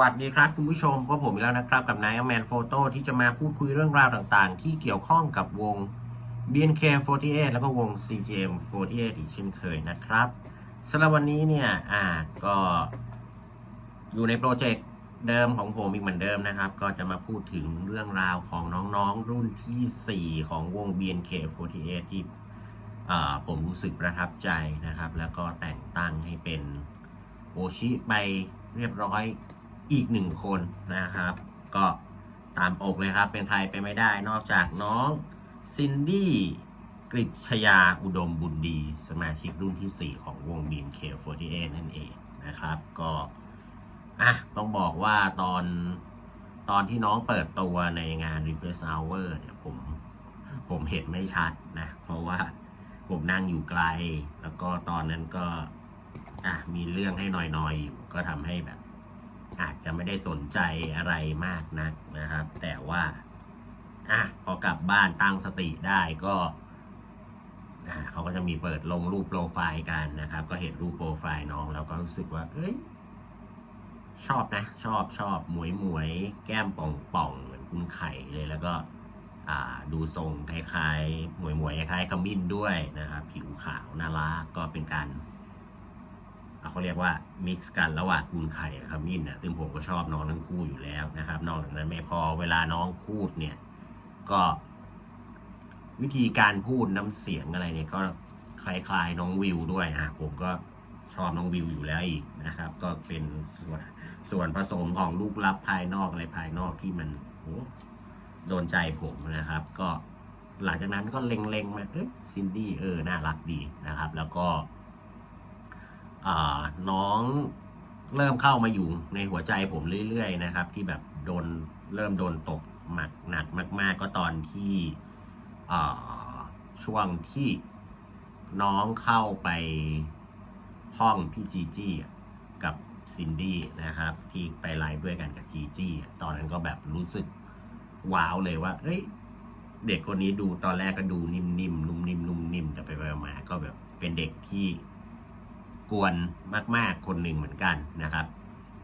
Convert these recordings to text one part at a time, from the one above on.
วัสดีครับคุณผู้ชมพบผมอีกแล้วนะครับ กับนายแมนโฟโต้ที่จะมาพูดคุยเรื่องราวต่างๆ ที่เกี่ยวข้องกับวง BNK48 แล้วก็วง CGM48 อีกเช่นเคยนะครับสำหรับวันนี้เนี่ยอ่าก็อยู่ในโปรเจกต์เดิมของผมอีกเหมือนเดิมนะครับ ก็จะมาพูดถึงเรื่องราวของน้องๆ รุ่นทีสี่4 ของวง BNK48 ที่ผมรู้สึกประทับใจนะครับ แล้วก็แต่งตั้งให้เป็นโอชิไปเรียบร้อย อีกหนึ่งคนนะครับ ก็ตามปกเลยครับ เป็นใครไปไม่ได้นอกจากน้องซินดี้กริชยาอุดมบุญดี สมาชิกรุ่นที่ 4 ของวง BNK48 นั่นเองนะครับ ก็อะต้องบอกว่าตอนตอนที่น้องเปิดตัวในงาน Request Hour เนี่ยผมผมเห็นไม่ชัดนะ เพราะว่าผมนั่งอยู่ไกล แล้วก็ตอนนั้นก็อะมีเรื่องให้หน่อยๆอยู่ก็ทำให้แบบ อาจจะไม่ได้สนใจอะไรมากนักนะครับ แต่ว่าอะพอกลับบ้านตั้งสติได้ก็อะเขาก็จะมีเปิดลงรูปโปรไฟล์กันนะครับ ก็เห็นรูปโปรไฟล์น้องแล้วก็รู้สึกว่า เอ้ย ชอบนะ ชอบชอบหมวยหมวยแก้มป่องป่องเหมือนคุณไข่เลยแล้วก็อ่าดูทรงคล้ายๆ หมวยหมวยคล้ายๆขมิ้นด้วยนะครับ ผิวขาวน่ารักก็เป็นการ เขาเรียกว่ามิกซ์กันระหว่างกุนไข่กับขมิ้นนะซึ่งผมก็ชอบน้องทั้งคู่อยู่แล้วนะครับ นอกจากนั้นไม่พอเวลาน้องพูดเนี่ย ก็ วิธีการพูดน้ำเสียงอะไรเนี่ยก็คล้ายๆน้องวิวด้วยอะผมก็ชอบน้องวิวอยู่แล้วอีกนะครับ ก็เป็นส่วนส่วนผสมของรูปลับภายนอกอะไรภายนอกที่มันโอ้โดนใจผมนะครับ ก็หลังจากนั้นก็เล็งๆมาเอ๊ะซินดี้เออน่ารักดีนะครับ แล้วก็ น้องเริ่มเข้ามาอยู่ในหัวใจผมเรื่อยๆนะครับ ที่แบบโดนเริ่มโดนตกหนักหนักมาก ๆ ก็ตอนที่ช่วงที่น้องเข้าไปห้องพี่จีจี้กับซินดี้นะครับ ที่ไปไลฟ์ด้วยกันกับจีจี้ตอนนั้นก็แบบรู้สึกว้าวเลยว่า เอ้ย เด็กคนนี้ดูตอนแรกก็ดูนิ่มๆนุ่มนิ่มนุ่มนิ่มแต่ไปไปมาก็แบบเป็นเด็กที่ กวนมาก ๆ คนหนึ่งเหมือนกันนะครับ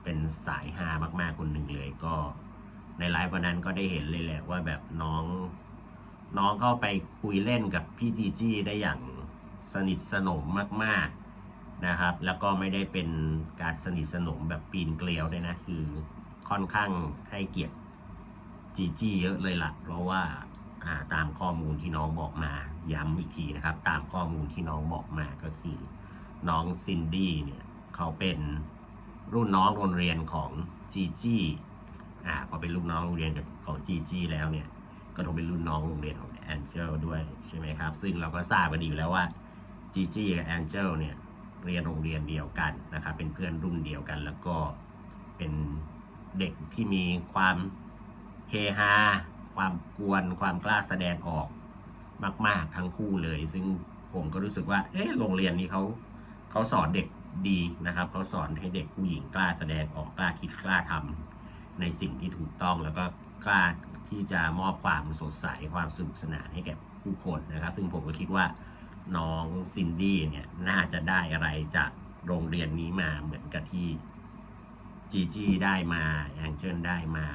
เป็นสายฮามาก ๆ คนหนึ่งเลยก็ในไลฟ์วันนั้นก็ได้เห็นเลยแหละว่าแบบน้องน้องก็ไปคุยเล่นกับพี่จีจี้ได้อย่างสนิทสนมมาก ๆนะครับ แล้วก็ไม่ได้เป็นการสนิทสนมแบบปีนเกลียวด้วยนะคือค่อนข้างให้เกียรติจีจี้เยอะเลยล่ะ เพราะว่าตามข้อมูลที่น้องบอกมาย้ำอีกทีนะครับ ตามข้อมูลที่น้องบอกมาก็คือ น้องซินดี้เนี่ยเขาเป็นรุ่นน้องโรงเรียนของจีจี้อ่าพอเป็นรุ่นน้องโรงเรียนของจีจี้แล้วเนี่ยก็ต้องเป็นรุ่นน้องโรงเรียนของแองเจลด้วยใช่ไหมครับ ซึ่งเราก็ทราบกันดีอยู่แล้วว่าจีจี้กับแองเจลเนี่ยเรียนโรงเรียนเดียวกันนะครับเป็นเพื่อนรุ่นเดียวกัน แล้วก็เป็นเด็กที่มีความเฮฮาความกวนความกล้าแสดงออกมาก ๆ ทั้งคู่เลย ซึ่งผมก็รู้สึกว่า เอ๊ะโรงเรียนนี้เขา เขาสอนเด็กดีนะครับ เขาสอนให้เด็กผู้หญิงกล้าแสดงออกกล้าคิดกล้าทำในสิ่งที่ถูกต้องแล้วก็กล้าที่จะมอบความสดใสความสนุกสนานให้แก่ผู้คนนะครับ ซึ่งผมก็คิดว่าน้องซินดี้เนี่ยน่าจะได้อะไรจากโรงเรียนนี้มาเหมือนกับที่จีจีได้มาแองเจิลได้มา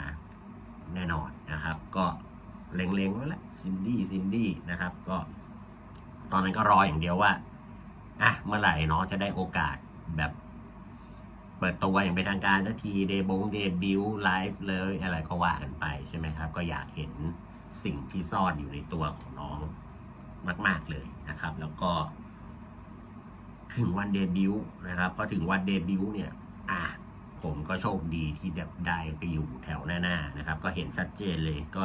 แน่นอนนะครับ ก็เล็งๆไว้แล้วซินดี้ซินดี้นะครับ ก็ตอนนั้นก็รออย่างเดียวว่า อะเมื่อไหร่เนาะจะได้โอกาสแบบเปิดตัวอย่างเป็นทางการสักทีเดบงเดบิวไลฟ์เลยอะไรก็ว่ากันไปใช่ไหมครับ ก็อยากเห็นสิ่งที่ซ่อนอยู่ในตัวของน้องมาก ๆเลยนะครับ แล้วก็ ถึงวันเดบิวนะครับพอถึงวันเดบิวเนี่ย อะผมก็โชคดีที่ได้ไปอยู่แถวหน้าๆนะครับ ก็เห็นชัดเจนเลยก็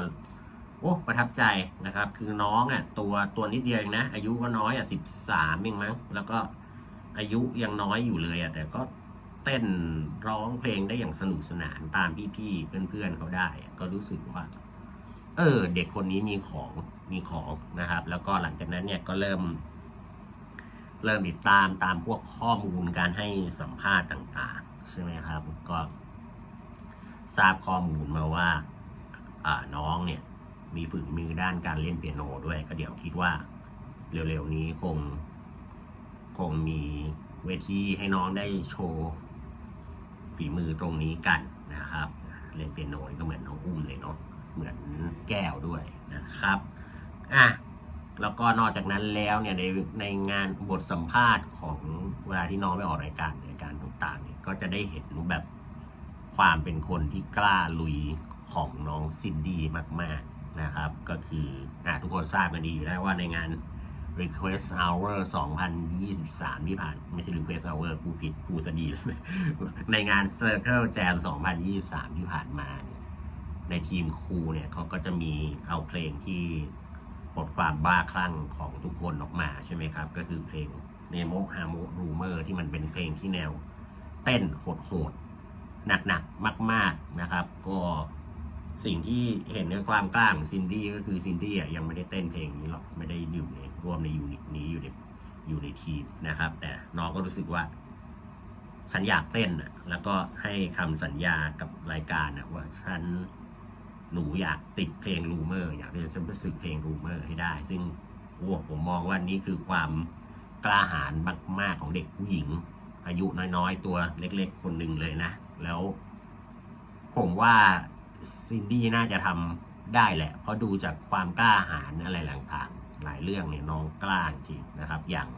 โอ้ประทับใจนะครับ คือน้องอะตัวตัวนิดเดียวเองนะ อายุก็น้อยอะสิบสามเองมั้งแล้วก็อายุยังน้อยอยู่เลยอะแต่ก็เต้นร้องเพลงได้อย่างสนุกสนานตามพี่ๆเพื่อนๆเขาได้อะก็รู้สึกว่า เออ เด็กคนนี้มีของมีของนะครับ แล้วก็หลังจากนั้นเนี่ยก็เริ่ม เริ่มติดตามตามพวกข้อมูลการให้สัมภาษณ์ต่าง ๆ ใช่ไหมครับ ก็ทราบข้อมูลมาว่าน้องเนี่ย มีฝึกมือด้านการเล่นเปียโนด้วยก็เดี๋ยวคิดว่าเร็วๆนี้คง คงมีเวทีให้น้องได้โชว์ฝีมือตรงนี้กันนะครับ เล่นเปียโนก็เหมือนน้องอุ้มเลยเนาะเหมือนแก้วด้วยนะครับอะแล้วก็นอกจากนั้นแล้วเนี่ยในในงานบทสัมภาษณ์ของเวลาที่น้องไปออกรายการรายการต่างๆเนี่ยก็จะได้เห็นแบบความเป็นคนที่กล้าลุยของน้องซินดี้มาก ๆ นะครับ ก็คืออะทุกคนทราบกันดีอยู่แล้วว่าในงาน Request Hour 2023 ที่ผ่าน ไม่ใช่ Request Hour กูผิดกูจะดีเลยในงาน Circle Jam 2023 ที่ผ่านมาเนี่ยในทีมครูเนี่ยเขาก็จะมีเอาเพลงที่ปลดความบ้าคลั่งของทุกคนออกมาใช่ไหมครับ ก็คือเพลง Nemo h a m o Rumor ที่มันเป็นเพลงที่แนวเต้นโหดๆหนักๆมาก ๆนะครับ ก็ สิ่งที่เห็นในความกล้าของซินดี้ก็คือซินดี้ยังไม่ได้เต้นเพลงนี้หรอกไม่ได้อยู่ในร่วมในยูนิตนี้อยู่ในอยู่ในทีมนะครับ แต่น้องก็รู้สึกว่าฉันอยากเต้นอะแล้วก็ให้คำสัญญากับรายการอะว่าฉันหนูอยากติดเพลงรูเมอร์อยากจะซึมสึกเพลงรูเมอร์ให้ได้ ซึ่งโอ้ผมมองว่านี่คือความกล้าหาญมาก ๆ ของเด็กผู้หญิง อายุน้อย ๆ ตัวเล็ก ๆ คนหนึ่งเลยนะ แล้วผมว่า ซินดี้น่าจะทำได้แหละ เพราะดูจากความกล้าหาญอะไรต่างๆ หลายเรื่องเนี่ยน้องกล้าจริงนะครับ อย่าง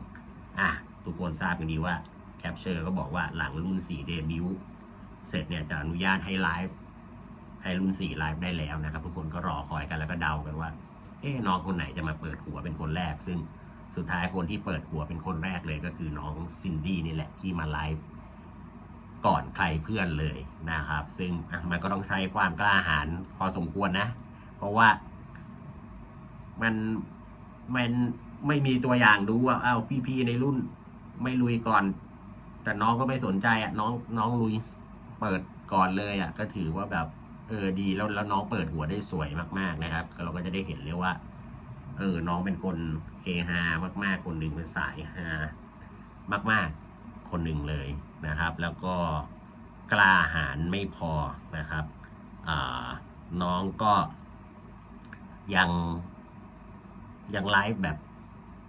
อะทุกคนทราบกันดีว่าแคปเชอร์ก็บอกว่าหลังรุ่น 4 เดบิวต์เสร็จเนี่ยจะอนุญาตให้ไลฟ์ให้รุ่น 4 ไลฟ์ได้แล้วนะครับ ทุกคนก็รอคอยกันแล้วก็เดากันว่า เอ๊น้องคนไหนจะมาเปิดหัวเป็นคนแรก ซึ่งสุดท้ายคนที่เปิดหัวเป็นคนแรกเลยก็คือน้องซินดี้นี่แหละที่มาไลฟ์ ก่อนใครเพื่อนเลยนะครับ ซึ่งมันก็ต้องใช้ความกล้าหาญพอสมควรนะ เพราะว่ามันมันไม่มีตัวอย่างดูว่าเอ้าพี่ๆในรุ่นไม่ลุยก่อน แต่น้องก็ไม่สนใจอะน้องน้องลุยเปิดก่อนเลยอะ ก็ถือว่าแบบเออดีแล้วแล้วน้องเปิดหัวได้สวยมากๆนะครับ เราก็จะได้เห็นเลยว่า เออ น้องเป็นคนเฮฮามาก ๆ คนหนึ่งเป็นสายฮามาก ๆ คนหนึ่งเลย นะครับ แล้วก็กล้าหาญไม่พอนะครับน้องก็ยังยังไลฟ์แบบ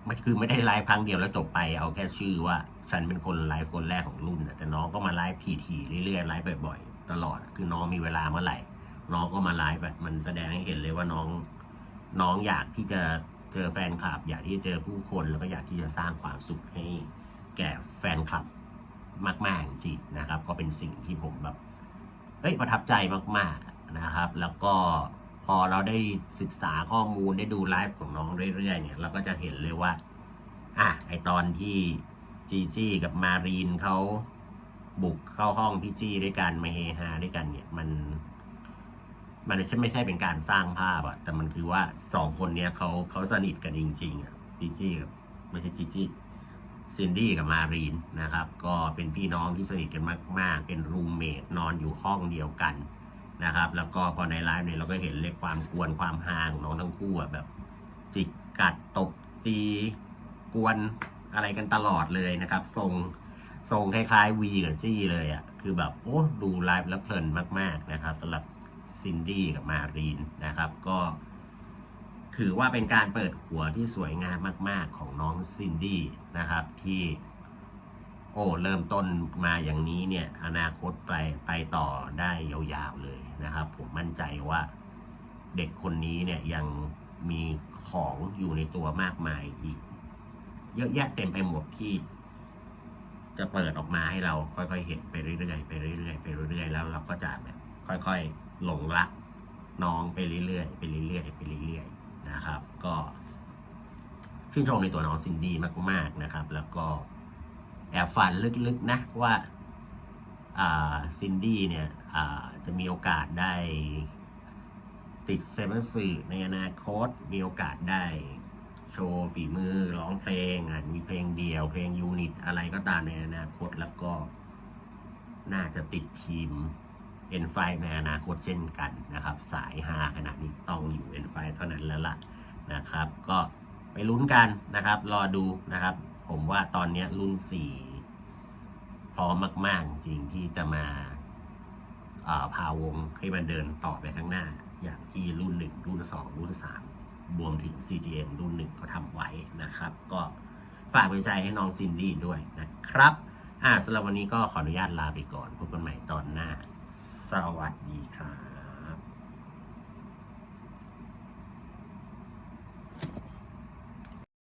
ไม่คือไม่ได้ไลฟ์ครั้งเดียวแล้วจบไปเอาแค่ชื่อว่าฉันเป็นคนไลฟ์คนแรกของรุ่นแต่น้องก็มาไลฟ์ทีๆเรื่อยๆไลฟ์บ่อยๆตลอด คือน้องมีเวลาเมื่อไหร่ น้องก็มาไลฟ์แบบมันแสดงให้เห็นเลยว่าน้องน้องอยากที่จะเจอแฟนคลับ อยากที่จะเจอผู้คนแล้วก็อยากที่จะสร้างความสุขให้แก่แฟนคลับ มาก ๆ จริงนะครับ ก็เป็นสิ่งที่ผมแบบเอ้ยประทับใจมากๆนะครับ แล้วก็พอเราได้ศึกษาข้อมูลได้ดูไลฟ์ของน้องเรื่อย ๆ เนี่ย เราก็จะเห็นเลยว่าอะไอตอนที่จีจี้กับมารีนเขาบุกเข้าห้องพี่จี้ด้วยกันมาเฮฮาด้วยกันเนี่ยมัน มันไม่ใช่ไม่ใช่เป็นการสร้างภาพอะแต่มันคือว่าสองคนเนี้ยเขาเขาสนิทกันจริงๆอะจีจี้กับไม่ใช่จีจี้ ซินดี้กับมารีนนะครับ ก็เป็นพี่น้องที่สนิทกันมาก ๆ เป็นรูมเมทนอนอยู่ห้องเดียวกันนะครับ แล้วก็พอในไลฟ์เนี่ยเราก็เห็นเลยความกวนความฮาของน้องทั้งคู่แบบจิกกัดตบตีกวนอะไรกันตลอดเลยนะครับทรงทรงคล้ายๆวีกับจี้เลยอะ่ะคือแบบโอ้ดูไลฟ์แล้วเพลินมาก ๆ นะครับสำหรับซินดี้กับมารีนนะครับ ก็ ถือว่าเป็นการเปิดหัวที่สวยงามมาก ๆ ของน้องซินดี้นะครับที่โอ้เริ่มต้นมาอย่างนี้เนี่ยอนาคตไปไปต่อได้ยาวๆเลยนะครับ ผมมั่นใจว่าเด็กคนนี้เนี่ยยังมีของอยู่ในตัวมากมายอีก เยอะแยะเต็มไปหมดที่ จะเปิดออกมาให้เราค่อยๆเห็นไปเรื่อยๆไปเรื่อยๆไปเรื่อยๆแล้วเราก็จะแบบค่อยๆหลงรักน้องไปเรื่อยๆไปเรื่อยๆไปเรื่อยๆ นะครับ ก็ชื่นชมในตัวน้องซินดี้มาก ๆนะครับ แล้วก็แอบฝันลึกๆนะว่าซินดี้เนี่ยจะมีโอกาสได้ติดเซเว่นสื่อในอนาคตมีโอกาสได้โชว์ฝีมือร้องเพลงอาจมีเพลงเดี่ยว เพลงยูนิตอะไรก็ตามในอนาคตแล้วก็น่าจะติดทีม N5 ในอนาคตเช่นกันนะครับ สายฮาขนาดนี้ต้องอยู่ N5 เท่านั้นแล้วล่ะนะครับ ก็ไปลุ้นกันนะครับ รอดูนะครับ ผมว่าตอนนี้รุ่น 4 พร้อมมาก ๆ จริงที่จะมาาพาวงให้มันเดินต่อไปข้างหน้า อย่างที่รุ่น 1 รุ่น 2 รุ่น 3 รวมถึง CGM รุ่น 1 เขาทำไว้นะครับ ก็ฝากเป็นใจให้น้องซินดี้ด้วยนะครับ อ่าสำหรับวันนี้ก็ขออนุญาตลาไปก่อนพบกันใหม่ตอนหน้า สวัสดีครับ